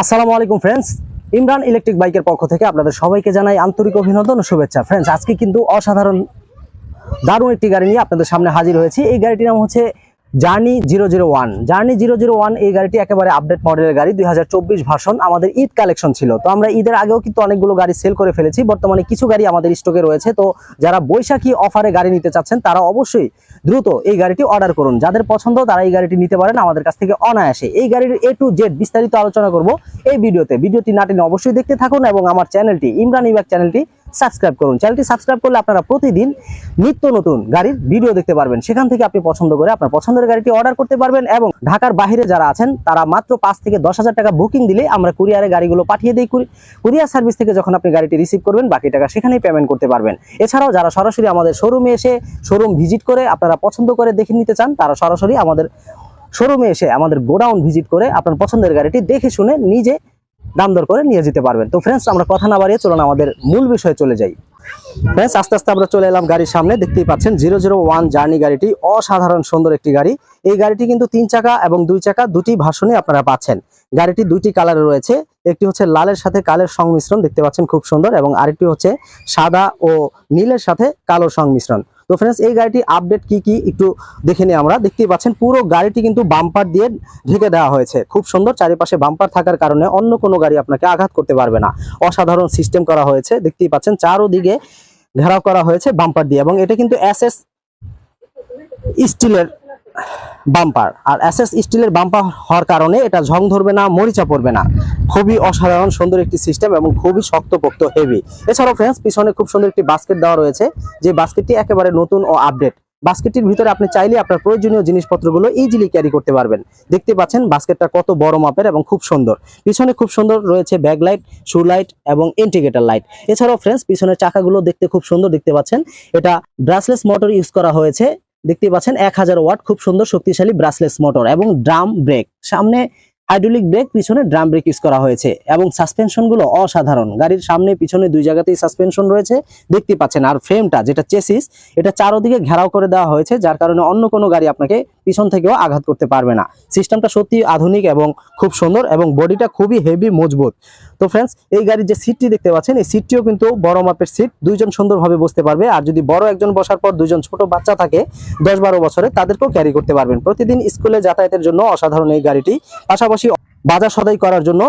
আসসালামু আলাইকুম friends Imran electric বাইকের পক্ষ থেকে আপনাদের সবাইকে জানাই আন্তরিক অভিনন্দন ও শুভেচ্ছা। ফ্রেন্ডস আজকে কিন্তু অসাধারণ, দারুণ একটি গাড়ি নিয়ে আপনাদের সামনে হাজির হয়েছি। এই গাড়িটির নাম হচ্ছে journey zero zero one. Journey zero zero one এই গাড়িটি একেবারে আপডেট মডেলের গাড়ি, দুই ভার্সন আমাদের ঈদ কালেকশন ছিল। তো আমরা ঈদের আগেও কিন্তু অনেকগুলো গাড়ি সেল করে ফেলেছি। বর্তমানে কিছু গাড়ি আমাদের স্টকে রয়েছে। তো যারা বৈশাখী অফারে গাড়ি নিতে চাচ্ছেন, তারা অবশ্যই দ্রুত এই গাড়িটি অর্ডার করুন। যাদের পছন্দ, তারা এই গাড়িটি নিতে পারেন। আমাদের কাছ থেকে অনায়াসে এই গাড়ির এ টু জেড বিস্তারিত আলোচনা করব এই ভিডিওতে। ভিডিওটি না টেনে অবশ্যই দেখতে থাকুন এবং আমার চ্যানেলটি ইমরান ইবাক চ্যানেলটি সাবস্ক্রাইব করুন। চ্যানেলটি সাবস্ক্রাইব করলে আপনারা প্রতিদিন নিত্য নতুন গাড়ির ভিডিও দেখতে পারবেন। সেখান থেকে আপনি পছন্দ করে আপনার পছন্দের গাড়িটি অর্ডার করতে পারবেন এবং ঢাকার বাইরে যারা আছেন, তারা মাত্র পাঁচ থেকে দশ হাজার টাকা বুকিং দিলে আমরা কুরিয়ারে গাড়িগুলো পাঠিয়ে দিই। কুরিয়ার সার্ভিস থেকে যখন আপনি গাড়িটি রিসিভ করবেন, বাকি টাকা সেখানেই পেমেন্ট করতে পারবেন। এছাড়াও যারা সরাসরি আমাদের শোরুমে এসে শোরুম ভিজিট করে আপনারা পছন্দ করে দেখে নিতে চান, তারা সরাসরি আমাদের শোরুমে এসে আমাদের গোডাউন ভিজিট করে আপনার পছন্দের গাড়িটি দেখে শুনে নিজে দাম দর করে নিয়ে যেতে পারবেন। তো ফ্রেন্ডস আমরা কথা না বাড়িয়ে চলুন আমাদের মূল বিষয়ে চলে যাই। ফ্রেন্ডস আস্তে আস্তে আমরা চলে এলাম গাড়ির সামনে। দেখতেই পাচ্ছেন জিরো জিরো ওয়ান জার্নি গাড়িটি অসাধারণ সুন্দর একটি গাড়ি। এই গাড়িটি কিন্তু তিন চাকা এবং দুই চাকা দুটি ভাষণে আপনারা পাচ্ছেন। গাড়িটি দুইটি কালারে রয়েছে। একটি হচ্ছে লালের সাথে কালের সংমিশ্রণ, দেখতে পাচ্ছেন খুব সুন্দর, এবং আরেকটি হচ্ছে সাদা ও নীলের সাথে কালোর সংমিশ্রণ। তো ফ্রেন্ডস এই গাড়িটি আপডেট কি কি একটু দেখে নিই আমরা। দেখতেই পাচ্ছেন, পুরো গাড়িটি কিন্তু বাম্পার দিয়ে ঢেকে দেওয়া হয়েছে। খুব সুন্দর, চারিপাশে বাম্পার থাকার কারণে অন্য কোনো গাড়ি আপনাকে আঘাত করতে পারবে না। অসাধারণ সিস্টেম করা হয়েছে। দেখতেই পাচ্ছেন, চারোদিকে ঘেরাও করা হয়েছে বাম্পার দিয়ে এবং এটা কিন্তু এসএস স্টিলের বাম্পার আর এসএস স্টিলের বাম্পার হওয়ার কারণে এটা ঝং ধরবে না, মরিচা পড়বে না। খুবই অসাধারণ, সুন্দর একটি সিস্টেম এবং খুবই শক্তপোক্ত হেভি এছাড়াও ফ্রেন্ডস পিছনে খুব সুন্দর একটি বাস্কেট দেওয়া রয়েছে। যে বাস্কেটটি একেবারে নতুন ও আপডেট বাস্কেটটির ভিতরে আপনি চাইলে আপনার প্রয়োজনীয় জিনিসপত্রগুলো ইজিলি ক্যারি করতে পারবেন। দেখতে পাচ্ছেন বাস্কেটটা কত বড় মাপের এবং খুব সুন্দর। পিছনে খুব সুন্দর রয়েছে ব্যাক লাইট শু লাইট এবং ইন্ডিকেটর লাইট এছাড়াও ফ্রেন্ডস পিছনের চাকাগুলো দেখতে খুব সুন্দর দেখতে পাচ্ছেন। এটা ব্রাসলেস মোটর ইউজ করা হয়েছে। দেখতে পাচ্ছেন এক হাজার ওয়াট খুব সুন্দর শক্তিশালী ব্রাসলেস মোটর এবং ড্রাম ব্রেক সামনে হাইড্রোলিক ব্রেক পিছনে ড্রাম ব্রেক ইউজ করা হয়েছে এবং সাসপেনশনগুলো অসাধারণ। গাড়ির সামনে, পিছনে দুই জায়গাতেই সাসপেনশন রয়েছে, দেখতে পাচ্ছেন। আর ফ্রেমটা যেটা চেসিস এটা চারোদিকে ঘেরাও করে দেওয়া হয়েছে, যার কারণে অন্য কোনো গাড়ি আপনাকে পিছন থেকেও আঘাত করতে পারবে না। সিস্টেমটা সত্যি আধুনিক এবং খুব সুন্দর এবং বডিটা খুবই হেভি মজবুত। তো ফ্রেন্ডস এই গাড়ির যে সিটটি দেখতে পাচ্ছেন, এই সিটটিও কিন্তু বড় মাপের সিট দুইজন সুন্দরভাবে বসতে পারবে আর যদি বড় একজন বসার পর দুজন ছোট বাচ্চা থাকে, দশ বারো বছরে তাদেরকেও ক্যারি করতে পারবেন। প্রতিদিন স্কুলে যাতায়াতের জন্য অসাধারণ এই গাড়িটি। পাশাপাশি বাজার সদাই করার জন্য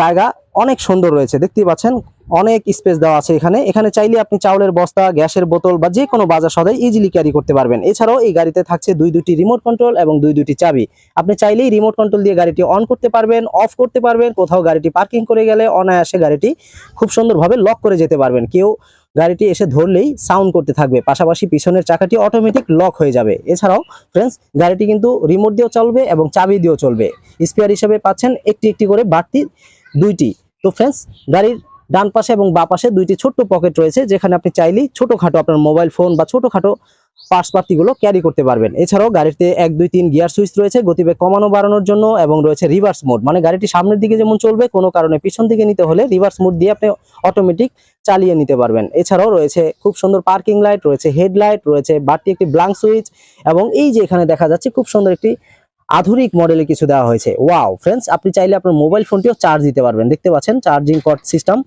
জায়গা অনেক সুন্দর রয়েছে। দেখতেই পাচ্ছেন, অনেক স্পেস দেওয়া আছে এখানে। এখানে চাইলে আপনি চাউলের বস্তা, গ্যাসের বোতল বা যে কোনো বাজার সদাই ইজিলি ক্যারি করতে পারবেন। এছাড়াও এই গাড়িতে থাকছে দুই দুটি রিমোট কন্ট্রোল এবং দুই দুটি চাবি। আপনি চাইলেই রিমোট কন্ট্রোল দিয়ে গাড়িটি অন করতে পারবেন অফ করতে পারবেন। কোথাও গাড়িটি পার্কিং করে গেলে অনায়াসে গাড়িটি খুব সুন্দরভাবে লক করে যেতে পারবেন। কেউ গাড়িটি এসে ধরলেই সাউন্ড করতে থাকবে। পাশাপাশি পিছনের চাকাটি অটোমেটিক লক হয়ে যাবে। এছাড়াও ফ্রেন্ডস গাড়িটি কিন্তু রিমোট দিয়েও চলবে এবং চাবি দিয়েও চলবে। স্পেয়ার হিসেবে পাচ্ছেন একটি একটি করে বাড়তি দুইটি। তো ফ্রেন্ডস গাড়ির ডান পাশে এবং বা পাশে দুইটি ছোট্ট পকেট রয়েছে, যেখানে আপনি চাইলেই ছোটখাটো আপনার মোবাইল ফোন বা ছোটখাটো পার্সপাতিগুলো ক্যারি করতে পারবেন। এছাড়াও গাড়িতে এক, দুই, তিন গিয়ার সুইচ রয়েছে, গতিবেগ কমানো, বাড়ানোর জন্য এবং রয়েছে রিভার্স মোড মানে গাড়িটি সামনের দিকে যেমন চলবে, কোনো কারণে পিছন দিকে নিতে হলে রিভার্স মোড দিয়ে আপনি অটোমেটিক চালিয়ে নিতে পারবেন। এছাড়াও রয়েছে খুব সুন্দর পার্কিং লাইট রয়েছে হেডলাইট রয়েছে বাড়তি একটি ব্লাঙ্ক সুইচ এবং এই যে এখানে দেখা যাচ্ছে, খুব সুন্দর একটি আধুনিক মডেলে কিছু দেওয়া হয়েছে। ওয়াও ফ্রেন্ডস আপনি চাইলে আপনার মোবাইল ফোনটিও চার্জ দিতে পারবেন। দেখতে পাচ্ছেন চার্জিং কট সিস্টেম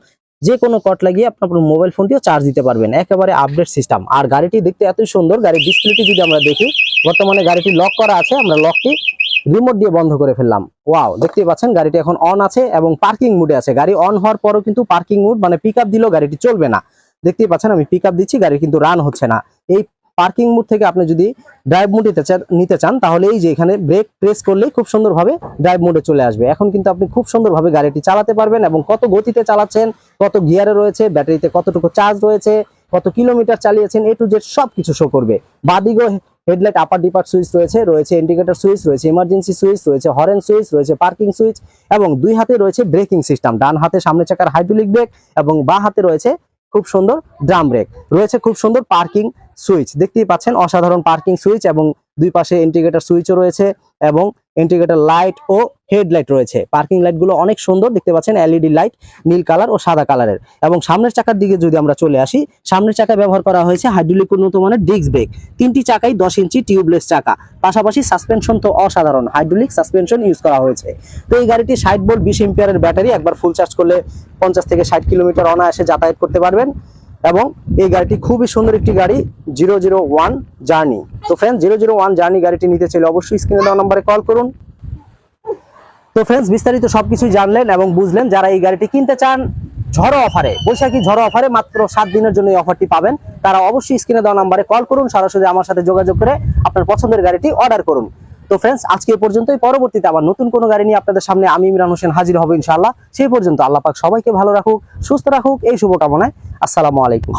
যে কোনো কট লাগিয়ে আপনি আপনার মোবাইল ফোনটিও চার্জ দিতে পারবেন। একেবারে আপডেট সিস্টেম আর গাড়িটি দেখতে এতই সুন্দর, গাড়ির ডিসপ্লেটি যদি আমরা দেখি, বর্তমানে গাড়িটি লক করা আছে, আমরা লকটি রিমোট দিয়ে বন্ধ করে ফেললাম। ওয়াও দেখতে পাচ্ছেন, গাড়িটি এখন অন আছে এবং পার্কিং মুডে আছে। গাড়ি অন হওয়ার পরও কিন্তু পার্কিং মুড মানে পিক আপ দিলেও গাড়িটি চলবে না। দেখতেই পাচ্ছেন, আমি পিক আপ দিচ্ছি, গাড়ি কিন্তু রান হচ্ছে না। এই পার্কিং মুড থেকে আপনি যদি ড্রাইভ মুড নিতে চান, তাহলে এই যে এখানে ব্রেক প্রেস করলেই খুব সুন্দরভাবে ড্রাইভ মোডে চলে আসবে। এখন কিন্তু আপনি খুব সুন্দরভাবে গাড়িটি চালাতে পারবেন এবং কত গতিতে চালাচ্ছেন, কত গিয়ারে রয়েছে, ব্যাটারিতে কতটুকু চার্জ রয়েছে, কত কিলোমিটার চালিয়েছেন এ টু জেড সব কিছু শো করবে। বাদিগো হেডলাইট আপার ডিপার সুইচ রয়েছে রয়েছে ইন্ডিকেটর সুইচ রয়েছে ইমার্জেন্সি সুইচ রয়েছে হরেন সুইচ রয়েছে পার্কিং সুইচ এবং দুই হাতে রয়েছে ব্রেকিং সিস্টেম ডান হাতে সামনে চাকার হাইড্রোলিক ব্রেক এবং বা হাতে রয়েছে খুব সুন্দর ড্রাম ব্রেক রয়েছে খুব সুন্দর পার্কিং সুইচ দেখতেই পাচ্ছেন অসাধারণ পার্কিং সুইচ এবং দুই পাশে ইন্টিগ্রেটার সুইচও রয়েছে এবং ইন্টিগ্রেটার লাইট ও হেডলাইট রয়েছে। পার্কিং লাইটগুলো অনেক সুন্দর, দেখতে পাচ্ছেন এলইডি লাইট নীল কালার ও সাদা কালারের। এবং সামনের চাকার দিকে যদি আমরা চলে আসি, সামনের চাকা ব্যবহার করা হয়েছে হাইড্রোলিক উন্নত মানের ডিস্ক ব্রেক তিনটি চাকাই দশ ইঞ্চি টিউবলেস চাকা। পাশাপাশি সাসপেনশন তো অসাধারণ হাইড্রোলিক সাসপেনশন ইউজ করা হয়েছে। তো এই গাড়িটি ষাট ভোল্ট বিশ এম্পিয়ারের ব্যাটারি একবার ফুল চার্জ করলে পঞ্চাশ থেকে ষাট কিলোমিটার অনায়াসে যাতায়াত করতে পারবেন। এবং এই গাড়িটি খুবই সুন্দর একটি গাড়ি জিরো জিরো ওয়ান জার্নি তো friend zero zero one journey গাড়িটি নিতে চাইলে অবশ্যই স্ক্রিনে দেওয়া নাম্বারে কল করুন। তো ফ্রেন্ডস বিস্তারিত সবকিছুই জানলেন এবং বুঝলেন যারা এই গাড়িটি কিনতে চান, ঝড়ো অফারে, বৈশাখী ঝড়ো অফারে মাত্র সাত দিনের জন্য এই অফারটি পাবেন। তারা অবশ্যই স্ক্রিনে দেওয়া নাম্বারে কল করুন, সরাসরি আমার সাথে যোগাযোগ করে আপনার পছন্দের গাড়িটি অর্ডার করুন। তো ফ্রেন্ডস আজকে পর্যন্তই। পরবর্তীতে আবার নতুন কোনো গাড়ি নিয়ে আপনাদের সামনে আমি ইমরান হোসেন হাজির হব ইনশাআল্লাহ। সেই পর্যন্ত আল্লাহ পাক সবাইকে ভালো রাখুক, সুস্থ রাখুক, এই শুভকামনায়। আসসালামু আলাইকুম।